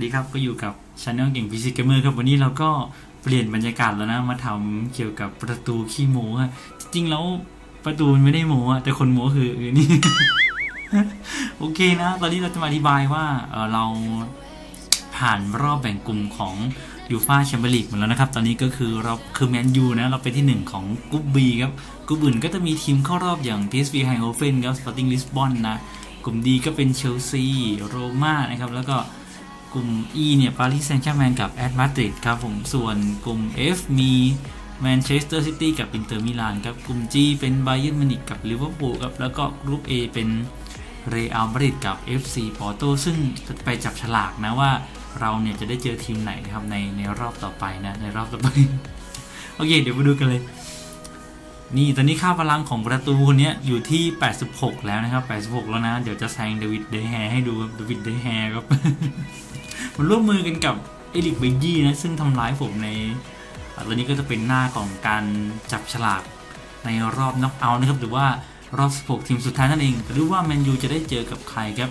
สดีครับก็อยู่กับช anel เก่งฟิสิกเกมอร์ครับวันนี้เราก็เปลี่ยนบรรยากาศแล้วนะมาทำเกี่ยวกับประตูขี้โม้อะจริงแล้วประตูมันไม่ได้โม้อะแต่คนโม้คืออนี่โอเคนะ ตอนนี้เราจะมาอธิบายว่าเราผ่านรอบแบ่งกลุ่มของยูฟาแชมเปี้ยนลีกมาแล้วนะครับ ตอนนี้ก็คือเราคือแมนยูนะเราเป็นที่หนึ่งของกลุ่ม B ครับกลุ่มอื่นก็จะมีทีมเข้ารอบอย่าง PSV Eindhoven ครับ Sporting Lisbon นะกลุ่ม D ก็เป็นเชลซีโรม่านะครับแล้วก็ กลุ่ม E เนี่ยปารีสแซงต์แชร์แมงกับแอตมาดริดครับผมส่วนกลุ่ม F มีแมนเชสเตอร์ซิตี้กับอินเตอร์มิลานครับกลุ่ม G เป็นไบเ e นมินิกกับลิเวอร์พูลครับแล้วก็กลุ่ม A เป็นเรอัลมาดริดกับ FC ปอร์โตซึ่งไปจับฉลากนะว่าเราเนี่ยจะได้เจอทีมไหนนะครับในในรอบต่อไปนะในรอบต่อไป โอเค เดี๋ยวมาดูกันเลย นี่ตอนนี้ค่าพลังของประตูคนเนี้ยอยู่ที่ 86 แล้วนะครับ 86 แล้วนะ เดี๋ยวจะแซงเดวิดเดแฮให้ดูเดวิดเดแฮครับ มันร่วมมือกันกับเอลิกเบยี่นะ ซึ่งทำร้ายผมในตอนนี้ก็จะเป็นหน้าของการจับฉลากในรอบน็อกเอาท์นะครับ หรือว่ารอบ 16 ทีมสุดท้ายนั่นเอง หรือว่าแมนยูจะได้เจอกับใครครับ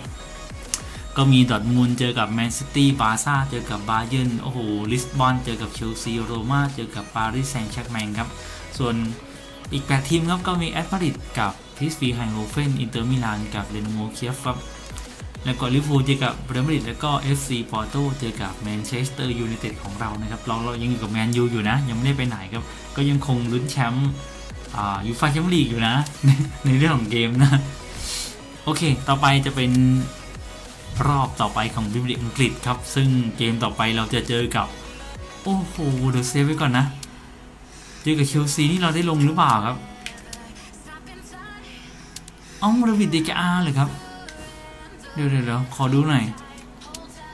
ก็มีดอทมูลเจอกับแมนซิตี้บาร์ซ่าเจอกับบาเยิร์นโอ้โหลิสบอนเจอกับเชลซีโรม่าเจอกับปารีสแซงต์แชร์แมงครับ ส่วนอีก 8 ทีมครับก็มีแอตมาดริดกับพิสฟีไฮโฮเฟนอินเตอร์มิลานกับเรนโมเคียฟครับ แล้วก็ลิเวอร์พูลเจอกับเรอัลมาดริดแล้วก็ FC ปอร์โตเจอกับแมนเชสเตอร์ยูไนเต็ดของเรานะครับเราเรายังอยู่กับแมนยูอยู่นะ ยังไม่ได้ไปไหนครับ ก็ยังคงลุ้นแชมป์อ่ายูฟ่าแชมเปี้ยนลีกอยู่นะ ในเรื่องของเกมนะ โอเค ต่อไปจะเป็นรอบต่อไปของบิมลีกอังกฤษครับ ซึ่งเกมต่อไปเราจะเจอกับ โอ้โหเดี๋ยวเซฟไว้ก่อนนะ เจอกับเชลซีนี่เราได้ลงหรือเปล่าครับเอ้าดาวิดเดกอาเลยครับ เดี๋ยวเดี๋ยวเดี๋ยวขอดูหน่อย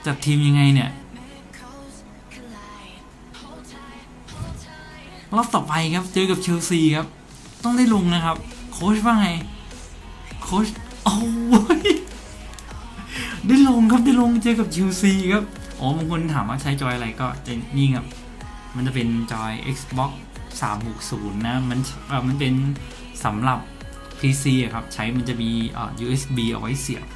จัดทีมยังไงเนี่ย รอบต่อไปครับ เจอกับเชลซีครับ ต้องได้ลงนะครับ โค้ชว่าไง โค้ชโอ้ยได้ลงครับได้ลงเจอกับเชลซีครับ อ๋อบางคนถามว่าใช้จอยอะไรก็จะนี่ครับ มันจะเป็นจอย Xbox 360 นะ มันมันเป็นสำหรับ PC ครับ ใช้มันจะมีอ่อ USB เอาไว้เสียบ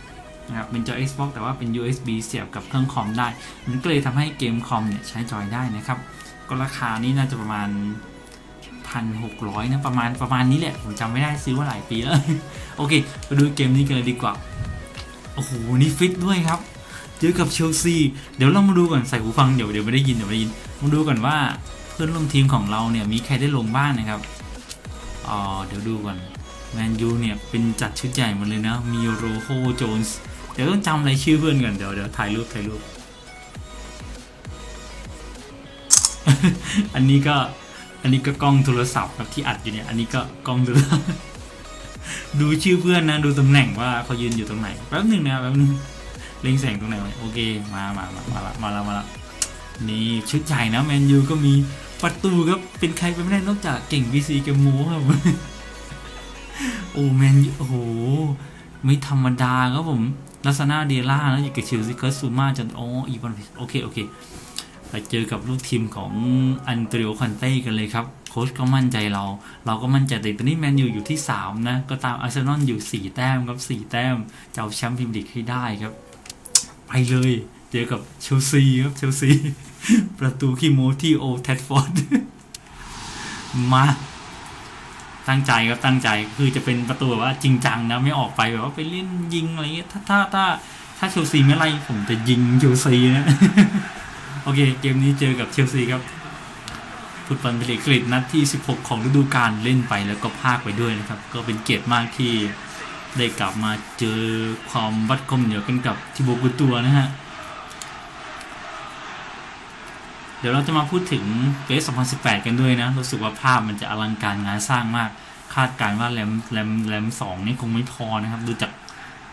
นะครับเป็นจอย Xbox แต่ว่าเป็น USB เสียบกับเครื่องคอมได้ มันก็เลยทำให้เกมคอมเนี่ยใช้จอยได้นะครับ ก็ราคานี้น่าจะประมาณ 1,600นะประมาณประมาณนี้แหละ ผมจำไม่ได้ซื้อมาหลายปีแล้ว โอเคมาดูเกมนี้กันเลยดีกว่า โอ้โห นี่ฟิตด้วยครับเจอกับเชลซี เดี๋ยวเรามาดูก่อนใส่หูฟังเดี๋ยวเดี๋ยวไม่ได้ยินเดี๋ยวไม่ได้ยินมาดูก่อนว่าเพื่อนร่วมทีมของเราเนี่ยมีใครได้ลงบ้างนะครับอ๋อเดี๋ยวดูก่อนแมนยูเนี่ยเป็นจัดชุดใหญ่หมดเลยนะ มีโรโฮโจนส์ เดี๋ยวต้องจำอะไรชื่อเพื่อนก่อนเดี๋ยวเดี๋ยวถ่ายรูปถ่ายรูป อันนี้ก็อันนี้ก็กล้องโทรศัพท์ครับที่อัดอยู่เนี่ย อันนี้ก็กล้องโทรศัพท์ดูชื่อเพื่อนนะ ดูตำแหน่งว่าเขายืนอยู่ตรงไหนแป๊บหนึ่งนะแป๊บหนึงเล็งแสงตรงไหนโอเคมามามามาละมาละมาละนี่ชุดใหญ่นะแมนยูก็มีประตูครับเป็นใครไปไม่ได้นอกจากเก่งวีซีกับโมครับโอ้แมนยูโอ้โหไม่ธรรมดาครับผม ลักษณะเดล่าแล้วอยู่กับเชลซีเคิร์สซูมาจนอ๋ออีวานโอเค โอเค ไปเจอกับลูกทีมของอันเตริโอคอนเต้กันเลยครับ โค้ชก็มั่นใจเรา เราก็มั่นใจแต่ตอนนี้แมนยูอยู่ที่ 3 นะ ก็ตามอาร์เซนอลอยู่ 4 แต้มครับ 4 แต้มจะเอาแชมป์พรีเมียร์ลีกให้ได้ครับ ไปเลย เจอกับเชลซีครับเชลซีประตูขี้โมที่โอแทดฟอร์ดมา ตั้งใจครับตั้งใจคือจะเป็นประตูแบบว่าจริงจังนะไม่ออกไปแบบว่าไปเล่นยิงอะไรเงี้ยถ้าถ้าถ้าถ้าเชลซีไม่ไล่ผมจะยิงเชลซีนะโอเค เกมนี้เจอกับเชลซีครับฟุตบอลเมียร์ลีกนัดที่ 16 ของฤดูกาลเล่นไปแล้วก็พากไปด้วยนะครับ ก็เป็นเกียรติมากที่ได้กลับมาเจอความวัดคมเหนียวกันกับทิโบกุตัวนะฮะ เดี๋ยวเราจะมาพูดถึงเกส2018 กันด้วยนะ รู้สึกว่าภาพมันจะอลังการงานสร้างมาก คาดการณ์ว่าแรมแรมแรมสองนี่คงไม่พอนะครับ ดูจาก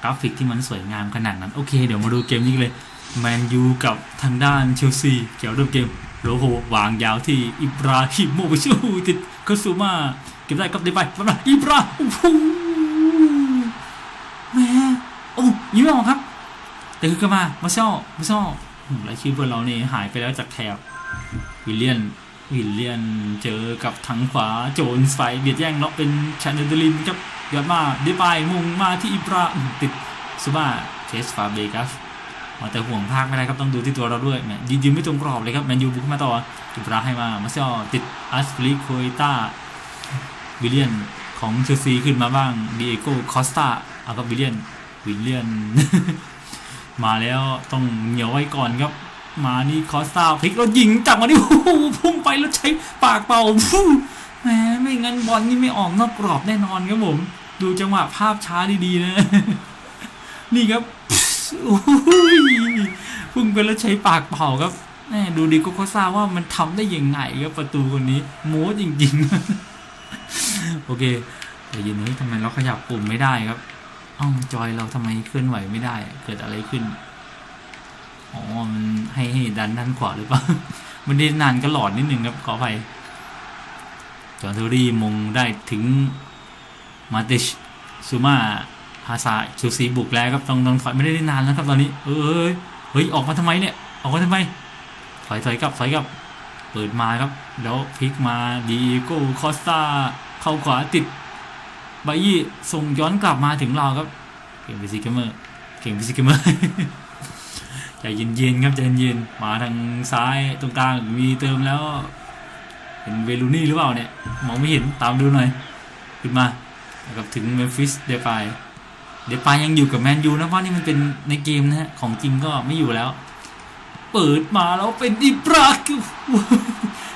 กราฟิกที่มันสวยงามขนาดนั้น โอเค เดี๋ยวมาดูเกมนี้เลยแมนยูกับทางด้านเชลซีเกี่ยวกับเกมโรโฮวางยาวที่อิบราฮิโมวิชติดคาซูมาเก็บได้กับได้ไปมาอิบราโอ้โหแม่โอ้ยิ้มไม่ออกครับ แต่คือก็มามาเช่ามาเช่ารายชื่อเพื่อนเราเนี่ยหายไปแล้วจากแถบ วิลเลียนวิลเลียนเจอกับทางขวาโจนสไฟเบียดแย่งเนาะเป็นชาเนเดลินครับยอดมาได้ไปมุงมาที่อิบราติดซูมาเทสฟาเบกัสเอาแต่ห่วงภาคไม่ได้ครับต้องดูที่ตัวเราด้วยแมยืนยืนไม่ตรงกรอบเลยครับแมนยูบุกมาต่อจุบราให้มามาเซลติดอัสปลิโคอิต้าวิลเลียนของเชลซีขึ้นมาบ้างดิเอโกคอสตาเอากับวิลเลียนวิลเลียน มาแล้วต้องเหนียวไว้ก่อนครับ มานี่คอสตาพลิกแล้วยิงจับมาดิโอ้โหพุ่งไปแล้วใช้ปากเป่าฟู่แหมไม่งั้นบอลนี่ไม่ออกนอกกรอบแน่นอนครับผม ดูจังหวะภาพช้าดีๆนะ นี่ครับโอ้ยพุ่งไปแล้วใช้ปากเป่าครับแม่ดูดิโกโกซ่าว่ามันทำได้ยังไงครับประตูคนนี้โม้จริงๆ โอเคแต่ยินนี้ทำไมเราขยับปุ่มไม่ได้ครับอ้าจอยเราทำไมเคลื่อนไหวไม่ได้ เกิดอะไรขึ้น อ๋อ มันให้ให้ดันด้านขวาหรือเปล่า มันได้นานก็หลอดนิดนึงครับขออภัยจอห์นเทอรี่มงได้ถึงมาติชซูมาฮาซาชูซีบุกแล้วครับต้องต้องถอยไม่ได้ได้นานแล้วครับตอนนี้ เอ้ยเฮ้ย ออกมาทำไมเนี่ย ออกมาทำไม ถอยถอยกลับถอยกลับ เปิดมาครับ แล้วพลิกมาดีโก้คอสตาเข้าขวาติดบายี่ส่งย้อนกลับมาถึงเราครับ เก่งฟิสิกเกอร์ เก่งฟิสิกเกอร์ ใจเย็นๆครับใจเย็นๆมาทางซ้ายตรงกลางมีเติมแล้ว เห็นเวลูนี่หรือเปล่าเนี่ยมองไม่เห็นตามดูหน่อยขึ้นมากับถึงเมมฟิสเดปายเดปายยังอยู่กับแมนยูนะเพราะนี่มันเป็นในเกมนะฮะของจริงก็ไม่อยู่แล้ว เปิดมาแล้วเป็นอิบราคิม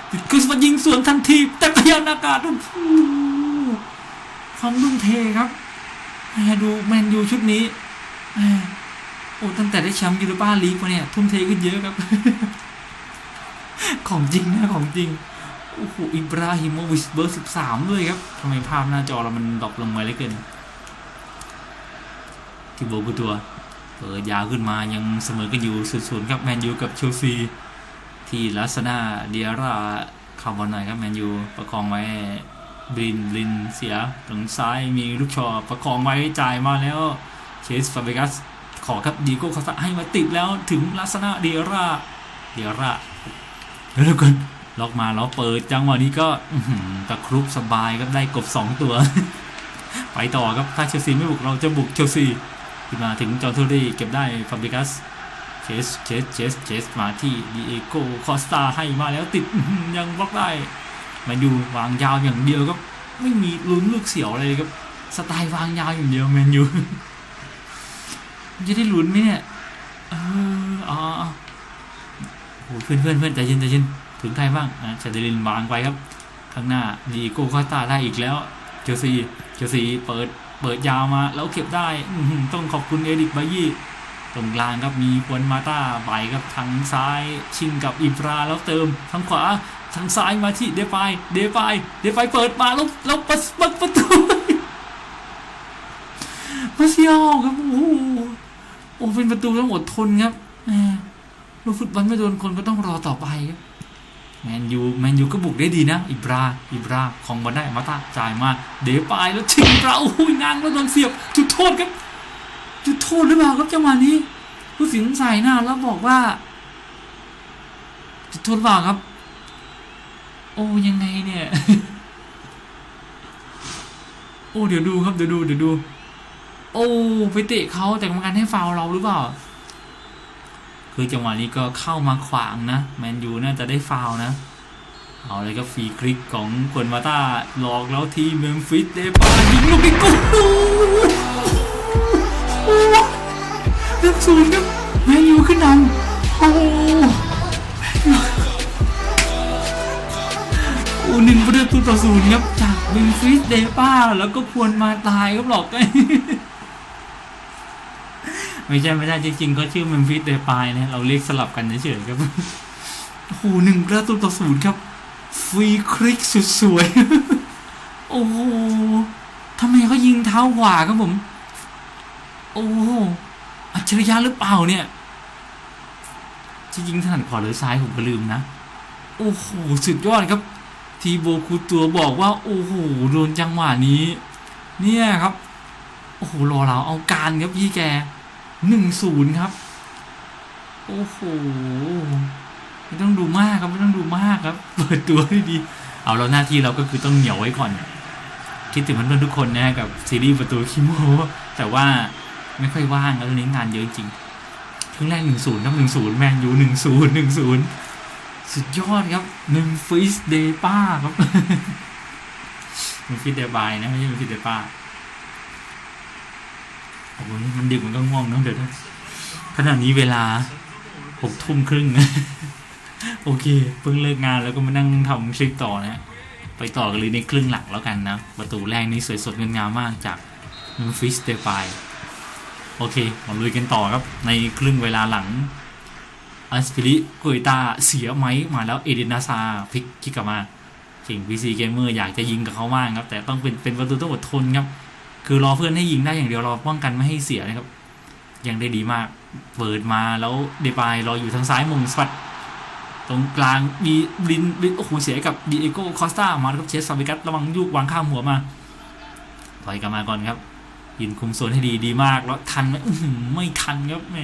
ติดคริสมายิงสวนทันที แต่พยานอากาศโอ้โหความรุ่มเทครับดูแมนยูชุดนี้ โอ้ตั้งแต่ได้แชมป์ยูโรปาลีกมาเนี่ย ทุ่มเทขึ้นเยอะครับ ของจริงนะของจริง โอ้โห อิบราฮิโมวิชเบอร์สิบสามด้วยครับทำไมภาพหน้าจอเรามันดรอปลงมาเลยเกินทีโบกุตัวเปิดยาวขึ้นมายังเสมอกันอยู่ศูนย์ๆครับแมนยูกับเชลซี ที่ลัสนาเดียร่าขับบอลหน่อยครับแมนยูประคองไว้บรินบรินเสียตรงซ้ายมีลูกชอประคองไว้จ่ายมาแล้วเชสฟาเบกัส ขอครับดีโก้เขาให้มาติดแล้วถึงลัสนาเดียร่าเดียร่าแล้วทุกคนล็อกมาแล้วเปิดจังหวะนี้ก็อื้อหือตะครุบสบายครับได้กบสองตัว ไปต่อครับถ้าเชลซีไม่บุกเราจะบุกเชลซีขึ้นมาถึงจอร์ทูรี่เก็บได้ฟาบริกัสเชสเชสเชสเชสมาที่ดีเอโกคอสตาให้มาแล้วติดอื้อหือยังบล็อกได้ มาดูวางยาวอย่างเดียวครับไม่มีลุ้นลูกเสียวอะไรเลยครับสไตล์วางยาวอย่างเดียวแมนยูมัน จะได้ลุ้นไหมเนี่ย เอออ๋อโอ้โหเพื่อนเพื่อนเพื่อนใจเย็นใจเย็นถึงใครบ้างอะชาเดลินวางไปครับ ข้างหน้าดีโก้คอสตาได้อีกแล้ว เจลซีเจลซีเปิดเปิดยาวมาแล้วเก็บได้ต้องขอบคุณเอริกบายี่ตรงกลางครับมีควนมาตาใบครับทางซ้ายชิงกับอิบราแล้วเติมทางขวาทางซ้ายมาที่เดฟายเดฟายเดฟายเปิดมาแล้วแล้วปัสปัสประตูมาเซียวครับโอ้โห โอ้เป็นประตูต้องอดทนครับแหมลูกฟุตบอลไม่โดนคนก็ต้องรอต่อไปครับแมนยูแมนยูก็บุกได้ดีนะ อิบรา อิบราของบอลได้มาตาจ่ายมา เดปายแล้วชิงเราโอ้ยนางแล้วโดนเสียบจุดโทษครับ จุดโทษหรือเปล่าครับจังหวะนี้ ผู้สินใส่หน้าแล้วบอกว่า จุดโทษหรือเปล่าครับ โอ้ยังไงเนี่ย โอ้เดี๋ยวดูครับเดี๋ยวดูเดี๋ยวดู โอ้ไปเตะเขาแต่กรรมการให้ฟาวเราหรือเปล่า คือจังหวะนี้ก็เข้ามาขวางนะ แมนยูน่าจะได้ฟาวนะ เอาเลยก็ฟรีคลิกของควนมาต้าหลอกแล้วทีเมมฟิสเดปายิงลูกนี้กูเลือกศูนย์ครับแมนยูขึ้นนำโอ้โหโอ้หนึ่งประตูต่อศูนย์ครับจากเมมฟิสเดป้าแล้วก็ควรมาตายครับหลอกไง ไม่ใช่ไม่ใช่จริงๆเขาชื่อเมมฟิสเดปายนะเราเรียกสลับกันเฉยๆครับโอ้โหหนึ่งประตูต่อศูนย์ครับฟรีคลิกสุดสวยโอ้โหทำไมเขายิงเท้าขวาครับผม โอ้โหอัจฉริยะหรือเปล่าเนี่ยจะยิงถนัดขวาหรือซ้ายผมก็ลืมนะ โอ้โหสุดยอดครับ ทีโบคูตัวบอกว่า โอ้โหโดนจังหวะนี้ เนี่ยครับ โอ้โหรอเราเอาการครับพี่แก หนึ่งศูนย์ครับ โอ้โหไม่ต้องดูมากครับไม่ต้องดูมากครับ เปิดตัวให้ดี เอาเราหน้าที่เราก็คือต้องเหนียวไว้ก่อน คิดถึงเพื่อนๆทุกคนนะกับซีรีส์ประตูคิโมแต่ว่าไม่ค่อยว่างแล้วตอนนี้งานเยอะจริงครึ่งแรกหนึ่งศูนย์ครับหนึ่งศูนย์แมนยูหนึ่งศูนย์หนึ่งศูนย์สุดยอดครับเมมฟิสเดป้าครับเมมฟิสเดบายนะไม่ใช่เมมฟิสเดป้า มันดึกมันก็ง่วงเนอะเดี๋ยวนะขณะนี้เวลาหกทุ่มครึ่งโอเค เพิ่งเลิกงานแล้วก็มานั่งทำคลิปต่อนะไปต่อกันเลยในครึ่งหลักแล้วกันนะ ประตูแรกนี่สวยสดงดงามมากจากมมฟิสเดปายโอเคมาลุยกันต่อครับ ในครึ่งเวลาหลังอัสปิริกุยตาเสียไหมมาแล้วเอเดนนาซาพลิกคิกกลับมาเก่งพีซีเกมเมอร์อยากจะยิงกับเขามากครับ แต่ต้องเป็นเป็นประตูต้องอดทนครับ คือรอเพื่อนให้ยิงได้อย่างเดียวรอป้องกันไม่ให้เสียนะครับ ยังได้ดีมาก เปิดมาแล้วเดปายรออยู่ทางซ้ายมงสปัด ตรงกลางมีบลินบลินโอ้โหเสียกับดีเอโกคอสตามาครับเชสซาเบกัสระวังยุกวางข้ามหัวมาถอยกลับมาก่อนครับ ยินคุมโซนให้ดีดีมาก แล้วทันไหมไม่ทันครับแหม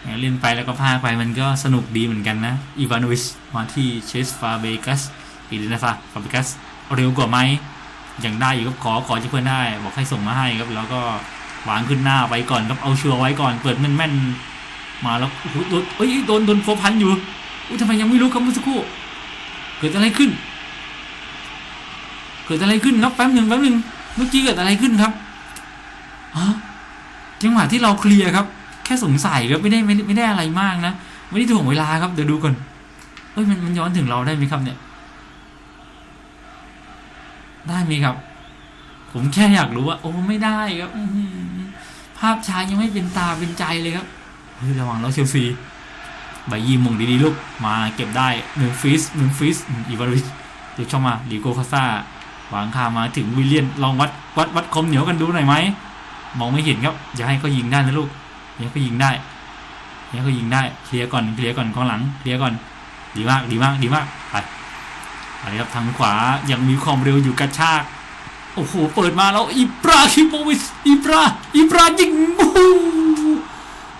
แหมเล่นไปแล้วก็พาไปมันก็สนุกดีเหมือนกันนะอีวานวิชมาที่เชสฟาเบกัสอีลินาฟาฟาเบกัสเร็วกว่าไหม ยังได้อยู่ครับขอขอจะเพื่อนได้บอกให้ส่งมาให้ครับ แล้วก็วางขึ้นหน้าไว้ก่อนครับเอาเชัวร์ไว้ก่อนเปิดแม่นๆมาแล้วโอ้โหโดนเอ้ยโดนโดนโฟพันอยู่อุ้ยทำไมยังไม่รู้ครับเมื่อสักครู่เกิดอะไรขึ้น เกิดอะไรขึ้นครับแป๊บหนึ่งแป๊บหนึ่งเมื่อกี้เกิดอะไรขึ้นครับฮะจังหวะที่เราเคลียร์ครับ แค่สงสัยครับไม่ได้ไม่ได้ไม่ได้อะไรมากนะไม่ได้ถ่วงเวลาครับเดี๋ยวดูก่อนเฮ้ยมันมันย้อนถึงเราได้ไหมครับเนี่ย ได้ไหมครับ ผมแค่อยากรู้ว่า โอ้ไม่ได้ครับภาพช้ายังไม่เป็นตาเป็นใจเลยครับเฮ้ยระวังแล้วเชลซีใบยีมงดีๆลูกมาเก็บได้เมมฟิสเมมฟิสอีวาริชเดี๋ยวช่องมาลีโกคาซาวางคามาถึงวิลเลียนลองวัดวัดวัดคมเหนียวกันดูหน่อยไหมมองไม่เห็นครับอย่าให้เขายิงได้นะลูกอย่าให้เขายิงได้อย่าให้เขายิงได้เคลียร์ก่อนเคลียร์ก่อนกองหลังเคลียร์ก่อน ดีมากดีมากดีมากไป อะไปครับทางขวายังมีความเร็วอยู่กระชาก โอ้โห เปิดมาแล้วอิบราฮิโมวิชอิบราอิบรายิงโอ้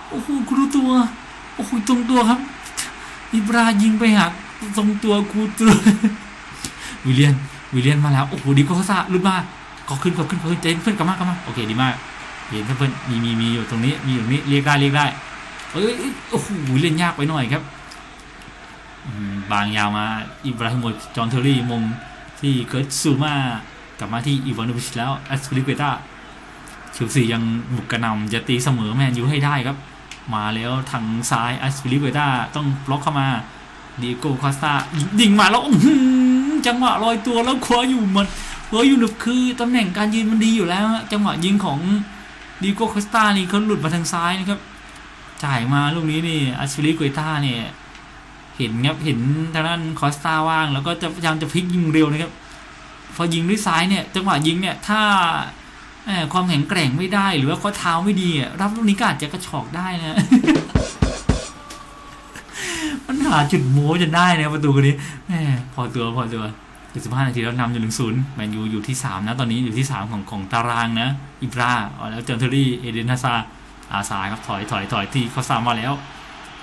โอ้โหกูรู้ตัว โอ้โหตรงตัวครับ อิบรายิงไปหักตรงตัวกูตัววิลเลียนวิลเลียนมาแล้ว โอ้โหดีก็เขาซาลุดมาก็ขึ้นก็ขึ้นเพื่อนเจนเพื่อนกลับมากลับมาโอเคดีมากเห็นเพื่อนมีมีมีอยู่ตรงนี้มีอยู่ตรงนี้เรียกได้เรียกได้เอ้ยเอ้โอ้โหเล่นยากไปหน่อยครับ บางยาวมาอิบราฮิโมวิชจอห์นเทอรี่มงที่เกิร์ตซูมากลับมาที่อีวานโนวิชแล้วแอสปริเกต้าเชลซียังบุกกระหนำจะตีเสมอแมนยูให้ได้ครับ มาแล้วทางซ้ายแอสปริเกต้าต้องบล็อกเข้ามาดีโก้คอสตายิงมาแล้วจังหวะลอยตัวแล้วคว้าอยู่มันคว้าอยู่หนึบคือตำแหน่งการยืนมันดีอยู่แล้ว จังหวะยิงของดีโก้คอสตานี่เขาหลุดมาทางซ้ายนะครับจ่ายมาลูกนี้นี่อัชลิกุยต้าเนี่ย เห็นครับเห็นทางด้านคอสตาว่าง แล้วก็จะพยายามจะพลิกยิงเร็วนะครับ พอยิงด้วยซ้ายเนี่ยจังหวะยิงเนี่ยถ้าความแข็งแกร่งไม่ได้ หรือว่าข้อเท้าไม่ดีอะรับลูกนี้ก็อาจจะกระชอกได้นะมันหาจุดโม้จนได้นะประตูคนนี้พอตัวพอตัว75นาทีแล้วนำอยู่หนึ่งศูนย์แมนยูอยู่ที่3นะ ตอนนี้อยู่ที่3ของของตารางนะ อิบราแล้วเจอเทอรี่เอเดนฮาซาอาสาครับถอยถอยถอยที่เขาสามมาแล้ว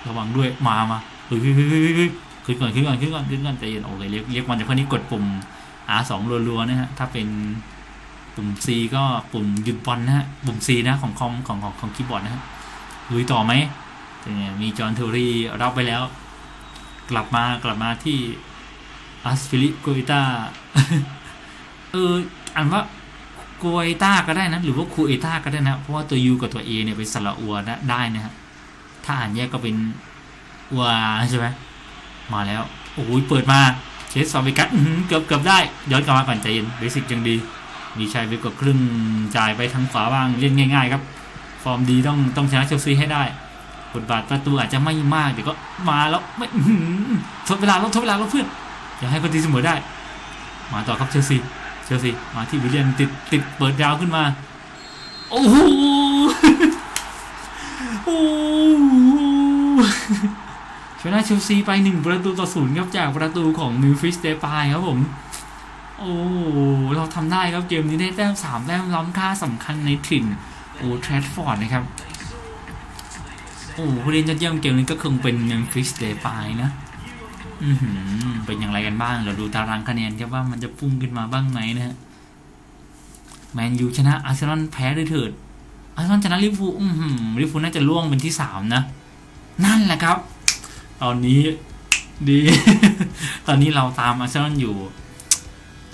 ระวังด้วยมามา เฮ้ยเฮ้ยเฮ้ยเฮ้ยขึ้นก่อนขึ้นก่อนขึ้นก่อนขึ้นก่อนใจเย็นโอเคเรียกเรียกมันจากพื่อนนี้กดปุ่ม R2 รัวๆนะฮะถ้าเป็นปุ่ม C ก็ปุ่มหยุดบอลนะฮะปุ่ม C นะของคอมของของของคีย์บอร์ดนะฮะลุยต่อไหมเนี่ยมีจอห์นเทอรี่รับไปแล้ว กลับมากลับมาที่อัสฟิลิโกอิต้าเอออ่านว่าโกเอต้าก็ได้นะหรือว่าคูเอต้าก็ได้นะ เพราะว่าตัว U กับตัว A เนี่ยเป็นสระอัวได้นะฮะถ้าอ่านแยกก็เป็น อัวใช่ไหมมาแล้วโอ้โหเปิดมาเชสซอมบิกัสเกือบเกือบได้ย้อนกลับมาก่อนใจเย็นเบสิกยังดี มีชัยไปกดครึ่งจ่ายไปทางขวาบ้างเล่นง่าย ๆ ครับ ฟอร์มดีต้องต้องชนะเชลซีให้ได้บทบาทประตูอาจจะไม่มากแต่ก็มาแล้วไม่ทดเวลาแล้วทดเวลาแล้วเพื่อนอย่าให้คนตีเสมอได้ มาต่อครับเชลซีเชลซีมาที่วิลเลียนติดติดเปิดยาวขึ้นมา โอ้โหโอ้โห ชนะเชลซีไปหนึ่งประตูต่อศูนย์ครับจากประตูของมิวฟิสเตปายครับผม โอ้เราทำได้ครับเกมนี้ได้แต้มสามแต้มล้ำค่าสำคัญในถิ่นโอ้แทรดฟอร์ดนะครับ โอ้ผู้เล่นยอดเยี่ยมเกมนี้ก็คงเป็นมิวฟิสเตปายนะอือหือเป็นอย่างไรกันบ้างเราดูตารางคะแนนครับว่ามันจะพุ่งขึ้นมาบ้างไหมนะฮะแมนยูชนะอาร์เซนอลแพ้ด้วยเถิดอาร์เซนอลชนะลิเวอร์พูลอือหือลิเวอร์พูลน่าจะล่วงเป็นที่สามนะ นั่นแหละครับ ตอนนี้ดี ตอนนี้เราตามอาร์เซนอลอยู่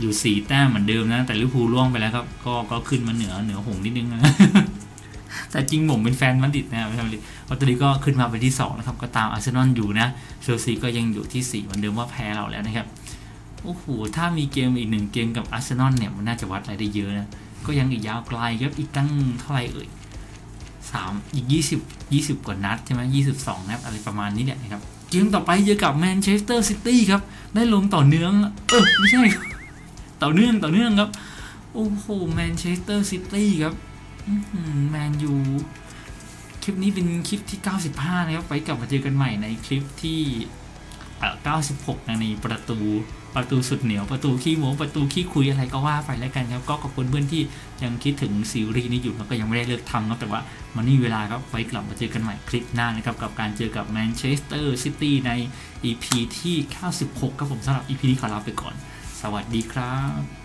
อยู่สี่แต้มเหมือนเดิมนะ แต่ลิเวอร์พูลล่วงไปแล้วครับ ก็ก็ขึ้นมาเหนือเหนือหงนิดนึงนะแต่จริงผมเป็นแฟนมันดิดนะครับไม่ใช่มาดริดเพราะตอนนี้ก็ขึ้นมาเป็นที่สองนะครับ ก็ตามอาร์เซนอลอยู่นะเชลซีก็ยังอยู่ที่สี่เหมือนเดิมว่าแพ้เราแล้วนะครับ โอ้โห ถ้ามีเกมอีกหนึ่งเกมกับอาร์เซนอลเนี่ย มันน่าจะวัดอะไรได้เยอะนะ ก็ยังอีกยาวไกลครับ อีกตั้งเท่าไหร่เอ่ยสามอีกยี่สิบยี่สิบกว่านัดใช่ไหมยี่สิบสองนัดอะไรประมาณนี้แหละนะครับ เกมต่อไปเจอกับแมนเชสเตอร์ซิตี้ครับ ได้ลงต่อเนื่อง เออไม่ใช่ ต่อเนื่องต่อเนื่องครับ โอ้โหแมนเชสเตอร์ซิตี้ครับแมนยูคลิปนี้เป็นคลิปที่ 95 นะครับ ไปกลับมาเจอกันใหม่ในคลิปที่ 96 ในประตู ประตูสุดเหนียวประตูขี้โม้ประตูขี้คุยอะไรก็ว่าไปแล้วกันครับ ก็ขอบคุณเพื่อนที่ยังคิดถึงซีรีส์นี้อยู่แล้วก็ยังไม่ได้เลิกทำครับแต่ว่ามันนี่เวลาครับไว้กลับมาเจอกันใหม่คลิปหน้านะครับกับการเจอกับแมนเชสเตอร์ซิตี้ใน EP ที่ 96ครับผมสำหรับ EP นี้ขอลาไปก่อน สวัสดีครับ